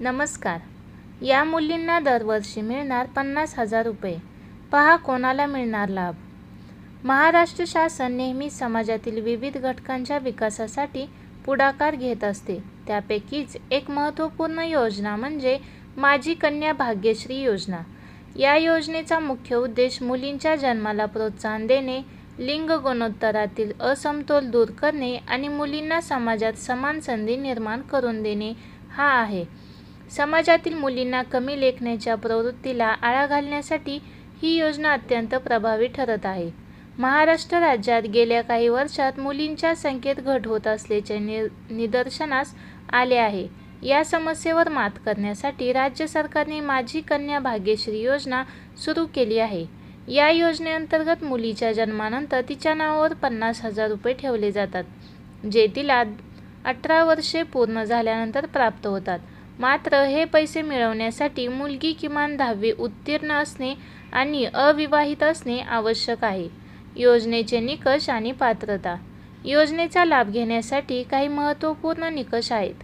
नमस्कार. या मुलींना दरवर्षी मिळणार पन्नास हजार रुपये. पहा कोणाला मिळणार लाभ. महाराष्ट्र शासन नेहमी समाजातील विविध घटकांच्या विकासासाठी पुढाकार घेत असते. त्यापैकीच एक महत्त्वपूर्ण योजना म्हणजे माझी कन्या भाग्यश्री योजना. या योजनेचा मुख्य उद्देश मुलींच्या जन्माला प्रोत्साहन देणे लिंग गुणोत्तरातील असमतोल दूर करणे आणि मुलींना समाजात समान संधी निर्माण करून देणे हा आहे. समाजातील मुलींना कमी लेखण्याच्या प्रवृत्तीला आळा घालण्यासाठी ही योजना अत्यंत प्रभावी ठरत आहे. महाराष्ट्र राज्यात गेल्या काही वर्षात मुलींच्या संख्येत घट होत असल्याचे नि निदर्शनास आले आहे. या समस्येवर मात करण्यासाठी राज्य सरकारने माझी कन्या भाग्यश्री योजना सुरू केली आहे. या योजनेअंतर्गत मुलीच्या जन्मानंतर तिच्या नावावर पन्नास हजार रुपये ठेवले जातात जे तिला अठरा वर्षे पूर्ण झाल्यानंतर प्राप्त होतात. मात्र हे पैसे मिळवण्यासाठी मुलगी किमान दहावी उत्तीर्ण असणे आणि अविवाहित असणे आवश्यक आहे. योजनेचे निकष आणि पात्रता. योजनेचा लाभ घेण्यासाठी काही महत्त्वपूर्ण निकष आहेत.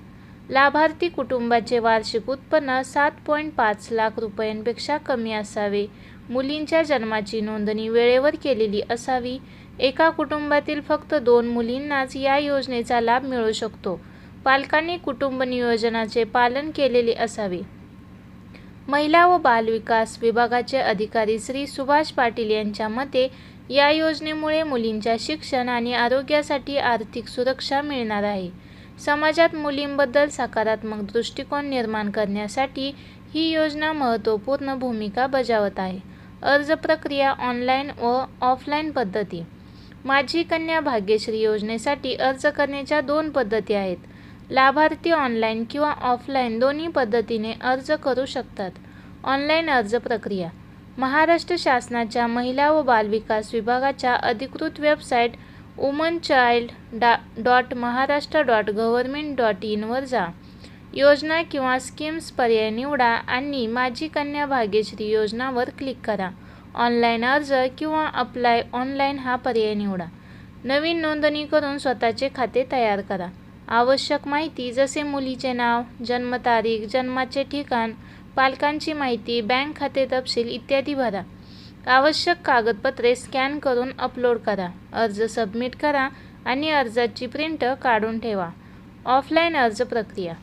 लाभार्थी कुटुंबाचे वार्षिक उत्पन्न सात पॉईंट पाच लाख रुपयांपेक्षा कमी असावे. मुलींच्या जन्माची नोंदणी वेळेवर केलेली असावी. एका कुटुंबातील फक्त दोन मुलींनाच या योजनेचा लाभ मिळू शकतो. पालकांनी कुटुंब नियोजनाचे पालन केलेले असावे. महिला व बालविकास विभागाचे अधिकारी श्री सुभाष पाटील यांच्या मते या योजनेमुळे मुलींच्या शिक्षण आणि आरोग्यासाठी आर्थिक सुरक्षा मिळणार आहे. समाजात मुलींबद्दल सकारात्मक दृष्टिकोन निर्माण करण्यासाठी ही योजना महत्त्वपूर्ण भूमिका बजावत आहे. अर्ज प्रक्रिया ऑनलाईन व ऑफलाईन पद्धती. माझी कन्या भाग्यश्री योजनेसाठी अर्ज करण्याच्या दोन पद्धती आहेत. लाभार्थी ऑनलाईन किंवा ऑफलाईन दोन्ही पद्धतीने अर्ज करू शकतात. ऑनलाईन अर्ज प्रक्रिया. महाराष्ट्र शासनाच्या महिला व बालविकास विभागाच्या अधिकृत वेबसाईट वुमन चाइल्ड डा dot Maharashtra dot government dot इनवर जा. योजना किंवा स्कीम्स पर्याय निवडा आणि माझी कन्या भाग्यश्री योजनावर क्लिक करा. ऑनलाईन अर्ज किंवा अप्लाय ऑनलाईन हा पर्याय निवडा. नवीन नोंदणी करून स्वतःचे खाते तयार करा. आवश्यक माहिती जसे मुलीचे नाव जन्मतारीख जन्माचे ठिकाण पालकांची माहिती बँक खाते तपशील इत्यादी भरा. आवश्यक कागदपत्रे स्कॅन करून अपलोड करा. अर्ज सबमिट करा आणि अर्जाची प्रिंट काढून ठेवा. ऑफलाईन अर्ज प्रक्रिया.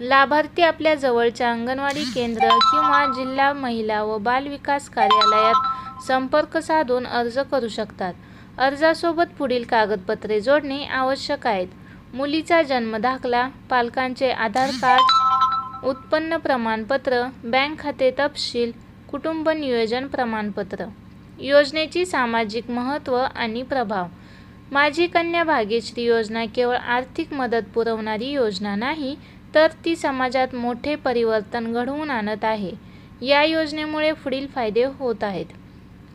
लाभार्थी आपल्या जवळच्या अंगणवाडी केंद्र किंवा जिल्हा महिला व बाल विकास कार्यालयात संपर्क साधून अर्ज करू शकतात. अर्जासोबत पुढील कागदपत्रे जोडणे आवश्यक आहेत. मुलीचा जन्म दाखला पालकांचे आधार कार्ड उत्पन्न प्रमाणपत्र बँक खाते तपशील कुटुंब नियोजन प्रमाणपत्र. योजनेची सामाजिक महत्त्व आणि प्रभाव. माझी कन्या भाग्यश्री योजना केवळ आर्थिक मदत पुरवणारी योजना नाही तर ती समाजात मोठे परिवर्तन घडवून आणत आहे. या योजनेमुळे पुढील फायदे होत आहेत.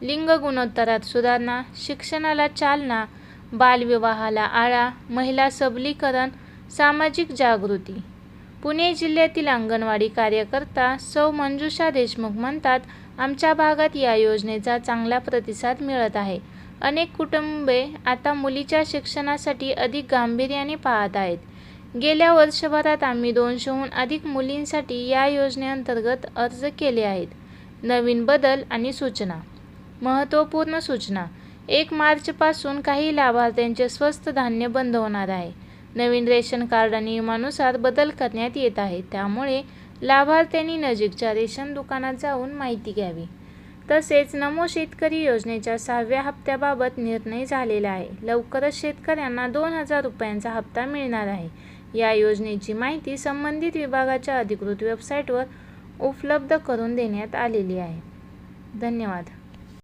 लिंग गुणोत्तरात सुधारणा शिक्षणाला चालना बालविवाहाला आळा महिला सबलीकरण सामाजिक जागृती. पुणे जिल्ह्यातील अंगणवाडी कार्यकर्ता सौ मंजुषा देशमुख म्हणतात आमच्या भागात या योजनेचा चांगला प्रतिसाद मिळत आहे. अनेक कुटुंबे आता मुलीच्या शिक्षणासाठी अधिक गांभीर्याने पाहत आहेत. गेल्या वर्षभरात आम्ही दोनशेहून अधिक मुलींसाठी या योजनेअंतर्गत अर्ज केले आहेत. नवीन बदल आणि सूचना. महत्त्वपूर्ण सूचना. एक मार्चपासून काही लाभार्थ्यांचे स्वस्त धान्य बंद होणार आहे. नवीन रेशन कार्ड नियमानुसार बदल करण्यात येत आहे. त्यामुळे लाभार्थ्यांनी नजीकच्या रेशन दुकानात जाऊन माहिती घ्यावी. तसेच नमो शेतकरी योजनेच्या सहाव्या हप्त्याबाबत निर्णय झालेला आहे. लवकरच शेतकऱ्यांना दोन हजार रुपयांचा हप्ता मिळणार आहे. या योजनेची माहिती संबंधित विभागाच्या अधिकृत वेबसाईटवर उपलब्ध करून देण्यात आलेली आहे. धन्यवाद.